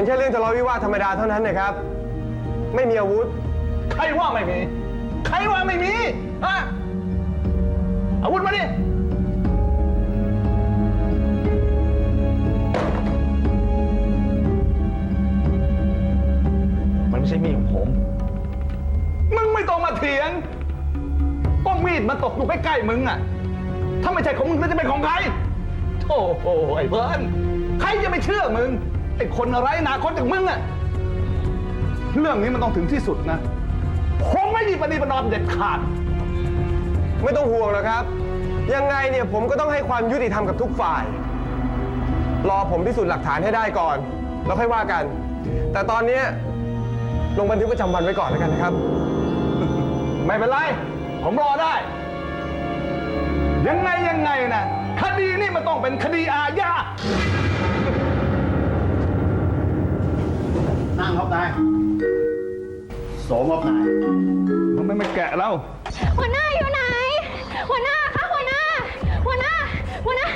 มันแค่เรื่องทะเลาะวิวาทธรรมดาเท่านั้นนะครับ ไม่มีอาวุธ ใครว่าไม่มี ใครว่าไม่มีฮะอาวุธมาดิมันไม่ใช่มีดของผม มึงไม่ต้องมาเถียงป้องมีดมันตกอยู่ใกล้ๆมึงอะถ้าไม่ใช่ของมึงแล้วจะเป็นของใครโอ้โหไอ้เบิร์นใครจะไปเชื่อมึง ไอ้คนไร้อนาคตอย่างมึงอะเรื่องนี้มันต้องถึงที่สุดนะผมไม่มีปฏิบัตินอมเด็ดขาด ไม่ต้องห่วงหรอกครับ ยังไงเนี่ยผมก็ต้องให้ความยุติธรรมกับทุกฝ่าย รอผมพิสูจน์หลักฐานให้ได้ก่อน แล้วค่อยว่ากัน แต่ตอนเนี้ยลงบันทึกประจำวันไว้ก่อนแล้วกันนะครับ ไม่เป็นไร ผมรอได้ ยังไงยังไงนะคดีนี่มันต้องเป็นคดีอาญา นั่งครับนายโสมครับนายมันไม่มาแกะแล้วหัวหน้าอยู่ไหน หัวหน้าคะหัวหน้า หัวหน้า หัวหน้า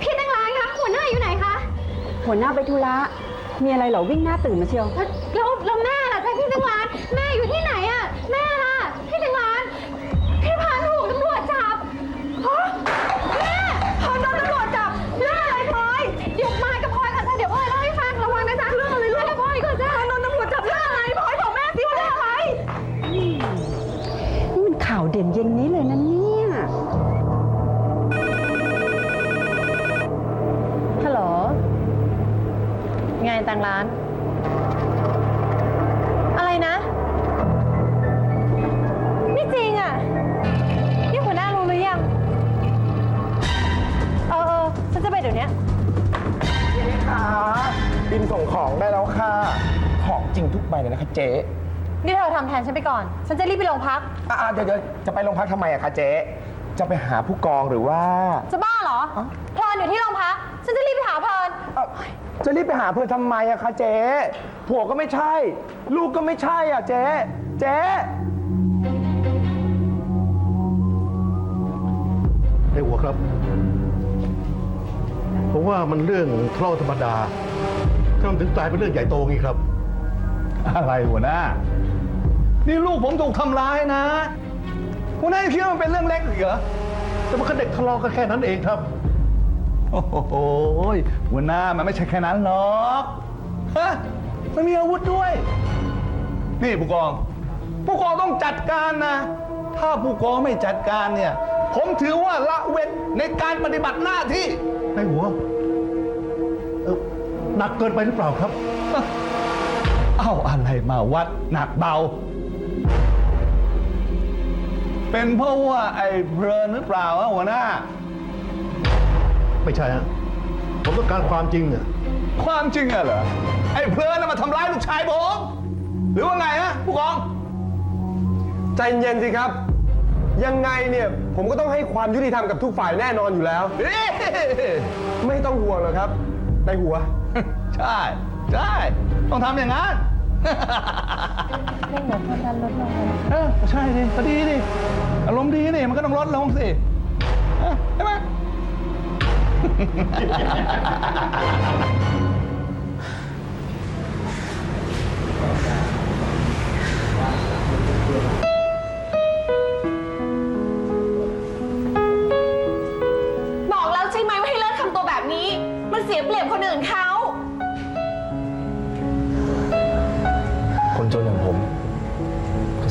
พี่ตั้งร้านคะหัวหน้าอยู่ไหนคะ หัวหน้าไปธุระ มีอะไรเหรอวิ่งหน้าตื่นมาเชียว แล้วแล้วแม่ล่ะคะพี่ตั้งร้าน แม่อยู่ที่ไหนอะแม่ล่ะ ไงตังร้าน อะไรนะ ไม่จริงอะ นี่หัวหน้ารู้หรือยัง เออเออฉันจะไปเดี๋ยวนี้ค่ะบินส่งของได้แล้วค่ะ ของจริงทุกใบเลยนะคะเจ๊นี่เธอทำแทนฉันไปก่อน ฉันจะรีบไปโรงพัก อ่าเดี๋ยวเดี๋ยวจะไปโรงพักทำไมอะคะเจ๊ จะไปหาผู้กองหรือว่า จะบ้าเหรอ เพลินอยู่ที่โรงพัก ฉันจะรีบไปหาเพลินเอ้าจะรีบไปหาเพื่อนทำไมอะคะเจ๊ผัวก็ไม่ใช่ ลูกก็ไม่ใช่อะเจ๊เจ๊ไอ้หัวครับ ผมว่ามันเรื่องทะเลาะธรรมดาถ้ามันถึงกลายเป็นเรื่องใหญ่โตงี้ครับ อะไรหัวหน้า นี่ลูกผมถูกทำร้ายนะ หัวหน้ายังคิดว่ามันเป็นเรื่องเล็กอีกเหรอแต่มันก็เด็กทะเลาะกันแค่นั้นเองครับ โอ้โหหัวหน้ามันไม่ใช่แค่นั้นหรอกฮะมันมีอาวุธด้วย นี่ผู้กอง ผู้กองต้องจัดการนะ ถ้าผู้กองไม่จัดการเนี่ย ผมถือว่าละเว้นในการปฏิบัติหน้าที่ไอ้หัวเอ่อหนักเกินไปหรือเปล่าครับ เอาอะไรมาวัดหนักเบา เป็นเพราะว่าไอ้เพลินหรือเปล่าวะหัวหน้า ไม่ใช่ฮะผมต้องการความจริงอะความจริงอะเหรอ ไอ้เพลินน่ะมาทำร้ายลูกชายผมหรือว่าไงฮะผู้กอง ใจเย็นสิครับ ยังไงเนี่ย ผมก็ต้องให้ความยุติธรรมกับทุกฝ่ายแน่นอนอยู่แล้ว เอ๊ะไม่ต้องห่วงหรอกครับในหัว ใช่ ใช่ ต้องทำอย่างนั้น เร่งหนูความดันลดลงเลยเออใช่ดิก็ดีดิอารมณ์ดีสิมันก็ต้องลดลงสิเออใช่ไหม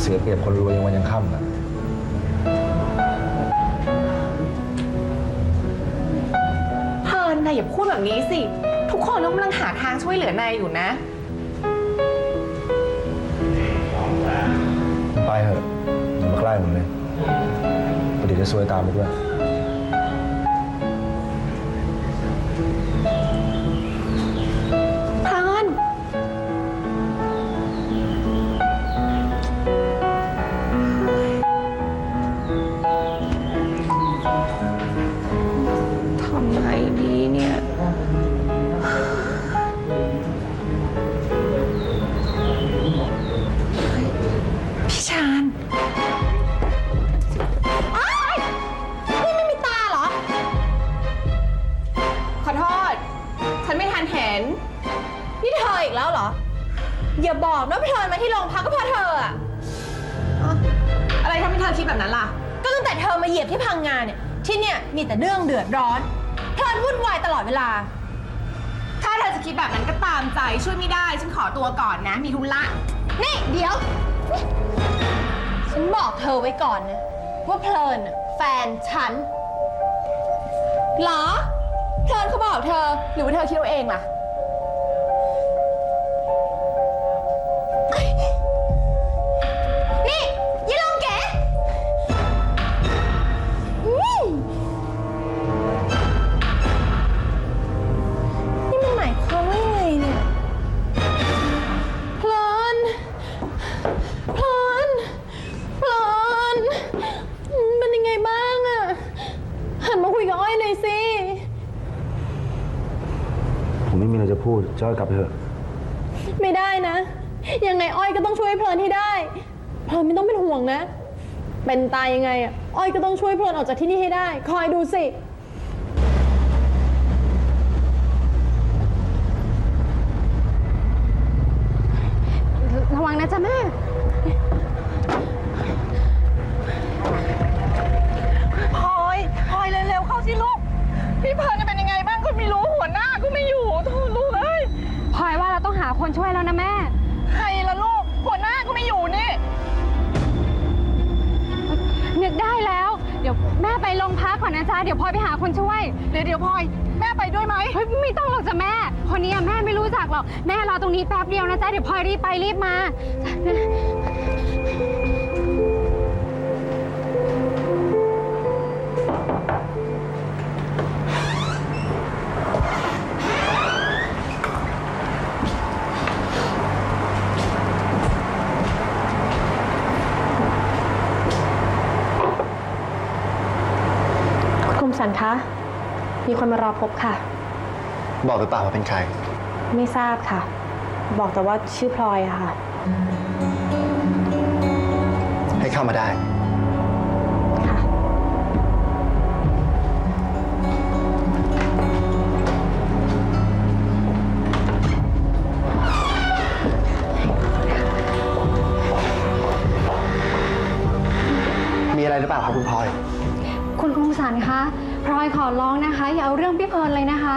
สียเปรียบคนรวยยังวันยังค่ำนะเพลินนายอย่าพูดแบบนี้สิ ทุกคนกำลังหาทางช่วยเหลือนายอยู่นะ ไปเถอะอย่ามาใกล้ผมเลยเดี๋ยวจะซวยตามไปด้วย อย่าบอกนะเพลินมาที่โรงพักก็เพราะเธออะอะไรทำให้เธอคิดแบบนั้นล่ะ ก็ตั้งแต่เธอมาเหยียบที่พังงานเนี่ยที่เนี่ยมีแต่เรื่องเดือดร้อนเพลินวุ่นวายตลอดเวลา ถ้าเธอจะคิดแบบนั้นก็ตามใจช่วยไม่ได้ ฉันขอตัวก่อนนะ มีธุระนี่เดี๋ยวฉันบอกเธอไว้ก่อนนะว่าเพลินน่ะแฟนฉันเหรอ เพลินเขาบอกเธอหรือว่าเธอคิดเอาเองล่ะ จะพูดจ้อยกลับไปเถอะ ไม่ได้นะ ยังไงอ้อยก็ต้องช่วยเพลินให้ได้ เพลินไม่ต้องเป็นห่วงนะ เป็นตายยังไงอะอ้อยก็ต้องช่วยเพลินออกจากที่นี่ให้ได้ คอยดูสิ ระวังนะจ๊ะแม่ เดี๋ยวพลอยไปหาคนช่วย เดี๋ยวเดี๋ยวพลอย แม่ไปด้วยไหมเฮ้ยไม่ต้องหรอกจ้ะแม่ คนนี้อะแม่ไม่รู้จักหรอก แม่รอตรงนี้แป๊บเดียวนะจ๊ะ เดี๋ยวพลอยรีบไปรีบมาคุณ สันคะ มีคนมารอพบค่ะ บอกหรือเปล่าว่าเป็นใคร ไม่ทราบค่ะ บอกแต่ว่าชื่อพลอยอะค่ะ ให้เข้ามาได้ค่ะมีอะไรหรือเปล่าครับคุณพลอย คุณคมสันคะ พลอยขอร้องนะคะ อย่าเอาเรื่องพี่เพลิร์นเลยนะคะ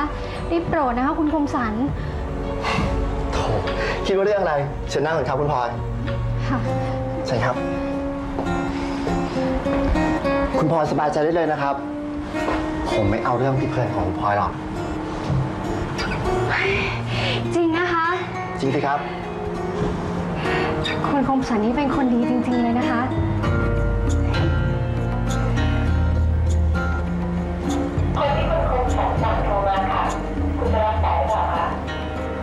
รีบโปรดนะคะ คุณคมสันโถคิดว่าเรื่องอะไรเชิญนั่งก่อนครับคุณพลอยค่ะใช่ครับ คุณพลอยสบายใจได้เลยนะครับ ผมไม่เอาเรื่องพี่เพลินของคุณพลอยหรอกจริงนะคะ จริงสิครับ คุณคมสันนี่เป็นคนดีจริง ๆ เลยนะคะ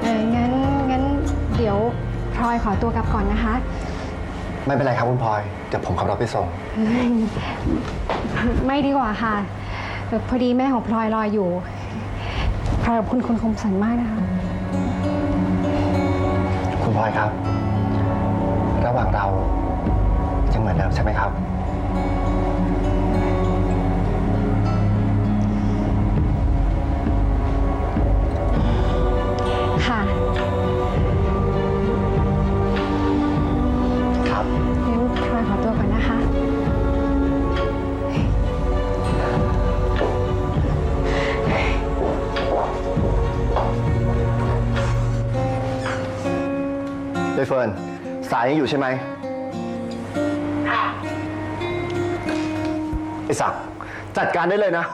เอองั้นงั้นเดี๋ยวพลอยขอตัวกลับก่อนนะคะไม่เป็นไรครับคุณพลอยเดี๋ยวผมขับรถไปส่งไม่ดีกว่าค่ะเอ่อพอดีแม่ของพลอยรออยู่พลอยกับคุณคุณคมสันมากนะคะ คุณพลอยครับ ระหว่างเรายังเหมือนเดิมใช่ไหมครับ เดยเฟิร์นสายยังอยู่ใช่ไหมค่ะไอศักดิ์จัดการได้เลยนะ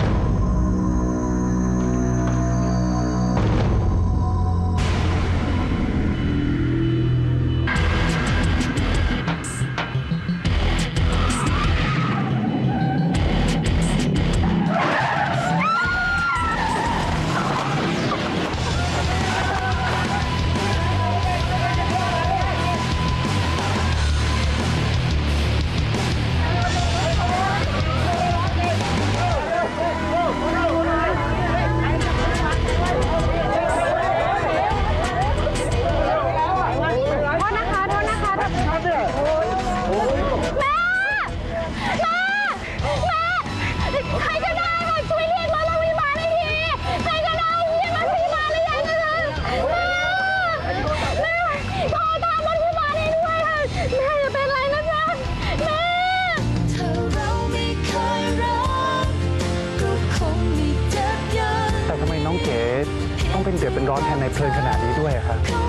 ร้อนแทนในเพลินขนาดนี้ด้วยครับ